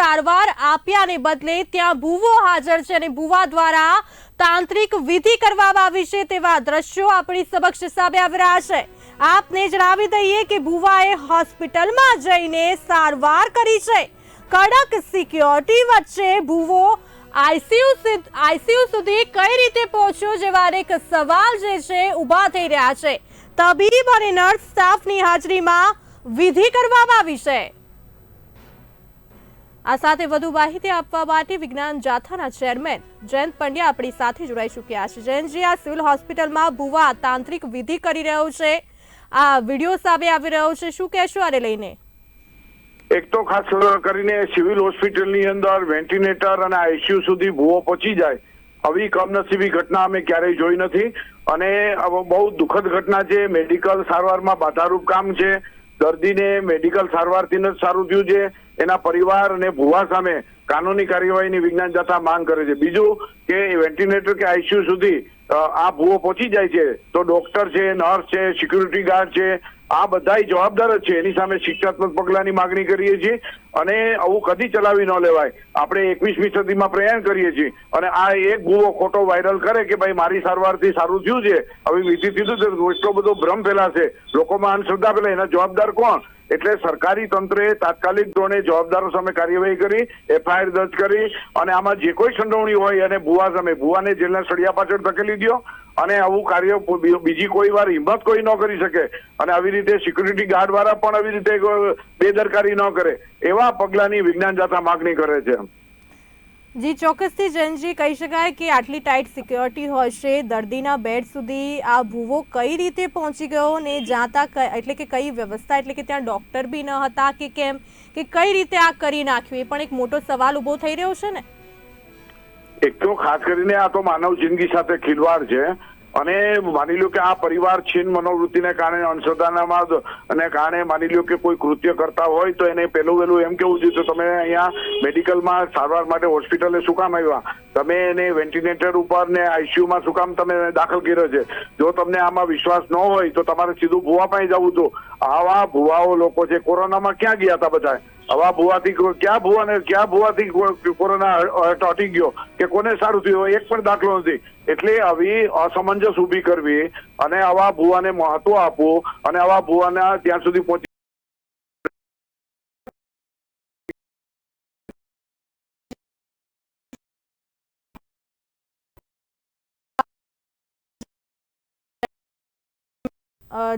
સારવાર આપ્યાને બદલે ત્યાં ભૂવો હાજર છે અને ભૂવા દ્વારા તાંત્રિક વિધિ કરવામાં આવી છે તેવા દ્રશ્યો આપણી સમક્ષ સામે આવી રહ્યા છે. આપને જણાવી દઈએ કે ભૂવાએ હોસ્પિટલમાં જઈને સારવાર કરી છે. કડક સિક્યોરિટી વચ્ચે ભૂવો આઈસીયુ આઈસીયુ સુધી કઈ રીતે પહોંચ્યો જેવા અનેક સવાલ જે છે ઊભા થઈ રહ્યા છે. તબીબ અને નર્સ સ્ટાફની હાજરીમાં વિધિ કરવામાં આવી છે. આ સાથે વધુ માહિતી આપવા માટે વિજ્ઞાન જાથાના ચેરમેન જયંત પંડ્યા આપણી સાથે જોડાઈ ચૂક્યા છે. જયંતજી, આ સિવિલ હોસ્પિટલમાં ભુવા તાંત્રિક વિધિ કરી રહ્યો છે. આ વીડિયો સામે આવી રહ્યો છે. શું કહેશો આને લઈને? એક તો ખાસ કરીને સિવિલ હોસ્પિટલની અંદર વેન્ટિલેટર અને આઈસીયુ સુધી ભૂવો પહોંચી જાય. આવી કમનસીબી ઘટના અમે ક્યારેય જોઈ નથી. અને બહુ દુઃખદ ઘટના છે. મેડિકલ સારવારમાં બાધારૂપ કામ છે. દર્દીને મેડિકલ સારવારથી જ સારું થયું છે. એના પરિવાર અને ભુવા સામે કાનૂની કાર્યવાહીની વિજ્ઞાન જથ્થા માંગ કરે છે. બીજું કે વેન્ટિલેટર કે આઈસીયુ સુધી આ ભૂવો પહોંચી જાય છે, તો ડોક્ટર છે, નર્સ છે, સિક્યુરિટી ગાર્ડ છે, આ બધાય જવાબદાર જ છે. એની સામે શિક્ષાત્મક પગલાની માગણી કરીએ છીએ અને આવું કદી ચલાવી ન લેવાય. આપણે એકવીસમી સદીમાં પ્રયાણ કરીએ છીએ અને આ એક ભૂવો ખોટો વાયરલ કરે કે ભાઈ મારી સારવારથી સારું થયું છે, હવે વિધિ તો એટલો બધો ભ્રમ ફેલાશે. લોકોમાં અંધશ્રદ્ધા ફેલાય, એના જવાબદાર કોણ? એટલે સરકારી તંત્રે તાત્કાલિક ધોરણે જવાબદારો સામે કાર્યવાહી કરી, એફઆઈઆર દર્જ કરી અને આમાં જે કોઈ સંડોવણી હોય અને ભુવા સામે, ભુવાને જેલના સળિયા પાછળ ધકેલી દ્યો અને આવું કાર્ય બીજી કોઈ વાર હિંમત કોઈ ન કરી શકે. અને આવી રીતે સિક્યુરિટી ગાર્ડ વાળા પણ આવી રીતે બેદરકારી ન કરે. એવા પગલાની વિજ્ઞાન જાથા માગણી કરે છે. જી, ચોક્કસથી જયંતજી કહી શકાય કે આટલી ટાઈટ સિક્યોરિટી હશે દર્દીના બેડ સુધી આ ભૂવો કઈ રીતે પહોંચી ગયો ને જાતા એટલે કે કઈ વ્યવસ્થા, એટલે કે ત્યાં ડોક્ટર બી ન હતા કે કેમ, કે કઈ રીતે આ કરી નાખ્યું, એ પણ એક મોટો સવાલ ઊભો થઈ રહ્યો છે ને? એક તો ખાસ કરીને આ તો માનવ જિંદગી સાથે ખિલવાડ છે. અને માની લો કે આ પરિવાર છીન મનોવૃત્તિને કારણે અંશદાનામાં અને કારણે માની લો કે કોઈ કૃત્ય કરતા હોય તો એને પહેલું વહેલું એમ કેવું જોઈએ? તમે અહીંયા મેડિકલમાં સારવાર માટે હોસ્પિટલે શું કામ આવ્યા? તમે એને વેન્ટિલેટર ઉપર ને આઈસીયુમાં શું કામ તમે દાખલ કર્યો છે? જો તમને આમાં વિશ્વાસ ન હોય તો તમારે સીધું ભુવા પાસે જવું હતું આવા ભુવાઓ લોકો છે. કોરોનામાં ક્યાં ગયા હતા બધા? આવા ભુવાથી કો- ક્યાં ભુવાને ક્યાં ભુવાથી કોરોના ટોટી ગયો? કે કોને સારું થયું? એક પણ દાખલો નથી. એટલે આવી અસમંજસ ઊભી કરવી અને આવા ભુવાને મહત્વ આપવું અને આવા ભુવાના ત્યાં સુધી પહોંચી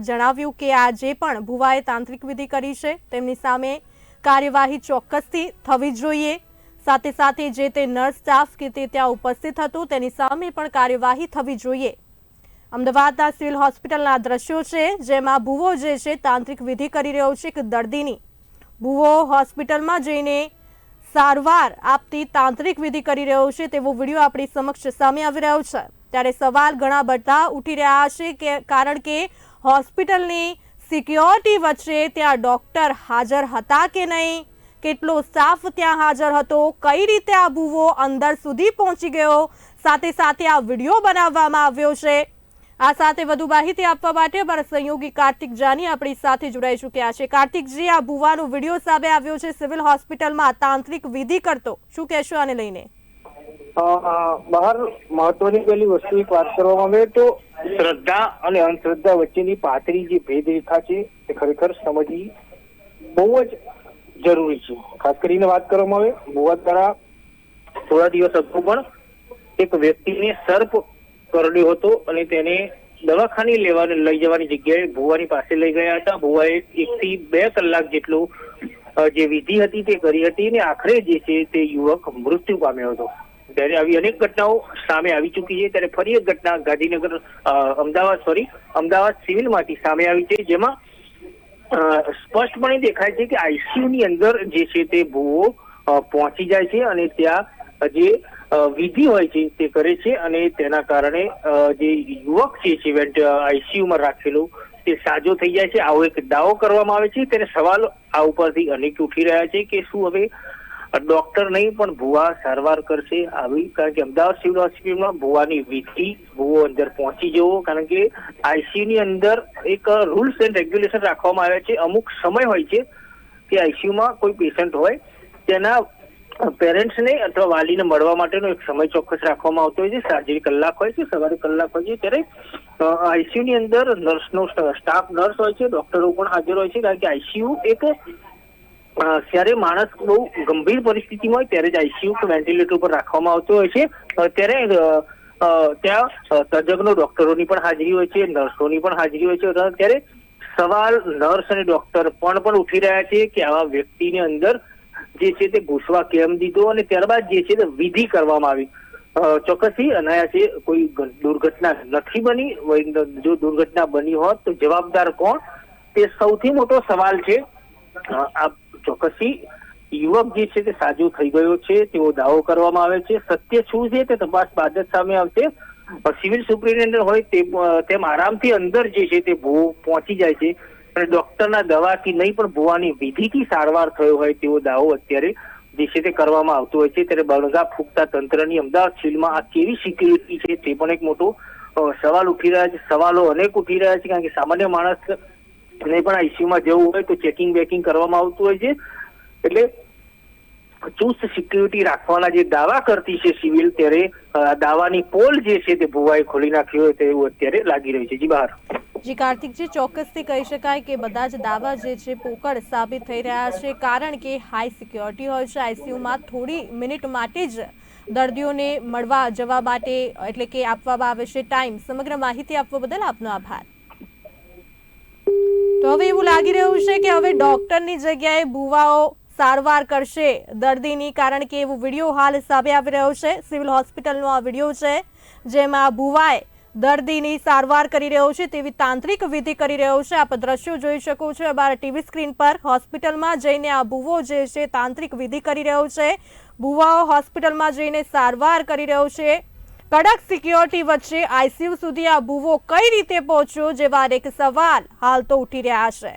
જણાવ્યું કે આજે પણ ભુવાએ તાંત્રિક વિધિ કરી છે, તેમની સામે કાર્યવાહી ચોક્કસથી થવી જોઈએ. સાથે સાથે જે તે નર્સ સ્ટાફ કે તે ત્યાં ઉપસ્થિત હતું, તેની સામે પણ કાર્યવાહી થવી જોઈએ. અમદાવાદના સિવિલ હોસ્પિટલના દ્રશ્યો છે, જેમાં ભુવો જે છે, તાંત્રિક વિધિ કરી રહ્યો છે એક દર્દીની. ભુવો હોસ્પિટલમાં જઈને સારવાર આપતી તાંત્રિક વિધિ કરી રહ્યો છે તેવો વીડિયો આપણી સમક્ષ સામે આવી રહ્યો છે. ત્યારે સવાલ ઘણા બધા ઉઠી રહ્યા છે કે, કારણ કે હોસ્પિટલની સિક્યોરિટી વચ્ચે ત્યાં ડૉક્ટર હાજર હતા કે નહીં? કેટલો સ્ટાફ ત્યાં હાજર હતો? કઈ રીતે આ ભૂવો અંદર સુધી પહોંચી ગયો? સાથે સાથે આ વીડિયો બનાવવામાં આવ્યો છે. આ સાથે વધુ માહિતી આપવા માટે અમારા સહયોગી કાર્તિક જાની આપણી સાથે જોડાઈ ચૂક્યા છે. કાર્તિકજી, આ ભુવાનો વીડિયો સામે આવ્યો છે. સિવિલ હોસ્પિટલમાં તાંત્રિક વિધિ કરતો. શું કહેશો આને લઈને? બહાર મહત્વની પેલી વસ્તુ વાત કરવામાં આવે તો શ્રદ્ધા અને અંધશ્રદ્ધા વચ્ચેની પાતળી જે ભેદરેખા છે તે ખરેખર સમજવી બહુ જ જરૂરી છે. ખાસ કરીને વાત કરવામાં આવે ભુવા દ્વારા થોડા દિવસ અગાઉ પણ એક વ્યક્તિને સર્પ કરડ્યો હતો અને તેને દવાખાને લેવાને, લઈ જવાની જગ્યાએ ભુવાની પાસે લઈ ગયા હતા. ભુવાએ એક થી બે કલાક જેટલું જે વિધિ હતી તે કરી હતી અને આખરે જે છે તે યુવક મૃત્યુ પામ્યો હતો. ત્યારે આવી અનેક ઘટનાઓ સામે આવી ચૂકી છે. ત્યારે ફરી એક ઘટના ગાંધીનગર અમદાવાદ સોરી અમદાવાદ સિવિલમાંથી સામે આવી છે, જેમાં સ્પષ્ટપણે દેખાય છે કે આઈસીયુ ની અંદર જે છે તે ભૂવો પહોંચી જાય છે અને ત્યાં જે વિધિ હોય છે તે કરે છે અને તેના કારણે જે યુવક જે છે આઈસીયુમાં આઈસીયુ રાખેલો તે સાજો થઈ જાય છે. આવો એક દાવો કરવામાં આવે છે. ત્યારે સવાલ આ ઉપરથી અનેક ઉઠી રહ્યા છે કે શું હવે ડોક્ટર નહીં, પણ ભુવા સારવાર કરશે આવી, કારણ કે અમદાવાદ સિવિલ હોસ્પિટલમાં ભુવાની વિધિ, ભુવો અંદર પહોંચી જવો, કારણ કે આઈસીયુ ની અંદર એક રૂલ્સ એન્ડ રેગ્યુલેશન રાખવામાં આવ્યા છે. અમુક સમય હોય છે કે આઈસીયુમાં કોઈ પેશન્ટ હોય, તેના પેરેન્ટ્સને અથવા વાલીને મળવા માટેનો એક સમય ચોક્કસ રાખવામાં આવતો હોય છે. સાંજે કલાક હોય છે, સવારે કલાક હોય છે, ત્યારે આઈસીયુ ની અંદર નર્સનો સ્ટાફ નર્સ હોય છે ડોક્ટરો પણ હાજર હોય છે, કારણ કે આઈસીયુ એક અ, જ્યારે માણસ બહુ ગંભીર પરિસ્થિતિમાં હોય ત્યારે જ આઈસીયુ કે વેન્ટિલેટર ઉપર રાખવામાં આવતો હોય છે. ત્યારે ત્યાં તજજ્ઞો ડોક્ટરોની પણ હાજરી હોય છે નર્સોની પણ હાજરી હોય છે. ત્યારે સવાલ નર્સ અને ડોક્ટર પણ પણ ઉઠી રહ્યા છે કે આવા વ્યક્તિની અંદર જે છે તે ઘૂસવા કેમ દીધો અને ત્યારબાદ જે છે તે વિધિ કરવામાં આવી. ચોક્કસથી અનાયાસે કોઈ દુર્ઘટના નથી બની. જો દુર્ઘટના બની હોત તો જવાબદાર કોણ? તે સૌથી મોટો સવાલ છે. આ ચોક્કસી યુવક જે છે તે સાજો થઈ ગયો છે, તેવો દાવો કરવામાં આવે છે. સત્ય શું છે તે તપાસ બાદ સામે આવશે. સિવિલ સુપ્રિન્ટેન્ડન્ટ હોય તેમ આરામથી અંદર જે છે તે ભૂ પહોંચી જાય છે. અને ડોક્ટરના દવાથી નહીં પણ ભૂવાની વિધિથી સારવાર થયો હોય તેવો દાવો અત્યારે જે છે તે કરવામાં આવતો હોય છે. ત્યારે બળગા ફૂંકતા તંત્રની અમદાવાદ સિવિલમાં આ કેવી સિક્યુરિટી છે તે પણ એક મોટો સવાલ ઉઠી રહ્યા છે. સવાલો અનેક ઉઠી રહ્યા છે કારણ કે સામાન્ય માણસ ને પણ આઈસીયુમાં જવું હોય તો ચેકિંગ બેકિંગ કરવામાં આવતું હોય છે. એટલે ચુસ્ત સિક્યુરિટી રાખવાના જે દાવા કરતી છે સિવિલ ત્યારે દાવાની પોલ જે છે તે ભુવાએ ખોલી નાખી હોય તેવું અત્યારે લાગી રહ્યું છે. જી, બહાર. જી કાર્તિકજી ચોક્કસથી કહી શકાય કે બધા જ દાવા જે છે પોકળ સાબિત થઈ રહ્યા છે, કારણ કે હાઈ સિક્યોરિટી હોય છે આઈસીયુમાં થોડી મિનિટ માટે જ દર્દીઓને મળવા જવા માટે, એટલે કે આપવામાં આવે છે ટાઈમ સમગ્ર માહિતી આપવા બદલ આપનો આભાર. તો હવે એવું લાગી રહ્યું છે કે હવે ડોક્ટરની જગ્યાએ ભુવાઓ સારવાર કરશે. દર્દીની કારણ કે એવો વીડિયો હાલ સામે આવી રહ્યો છે. સિવિલ હોસ્પિટલનો આ વીડિયો છે, જેમાં ભુવાએ દર્દીની સારવાર કરી રહ્યો છે તેવી તાંત્રિક વિધિ કરી રહ્યો છે. આપ દ્રશ્યો જોઈ શકો છો. અમારા ટીવી સ્ક્રીન પર હોસ્પિટલમાં જઈને આ ભુવો જે છે, તાંત્રિક વિધિ કરી રહ્યો છે. ભુવાઓ હોસ્પિટલમાં જઈને સારવાર કરી રહ્યો છે. કડક સિક્યોરિટી વચ્ચે આઈસીયુ સુધી આ ભુવો કઈ રીતે પહોંચ્યો જેવા અનેક સવાલ. હાલ તો ઉઠી રહ્યા છે.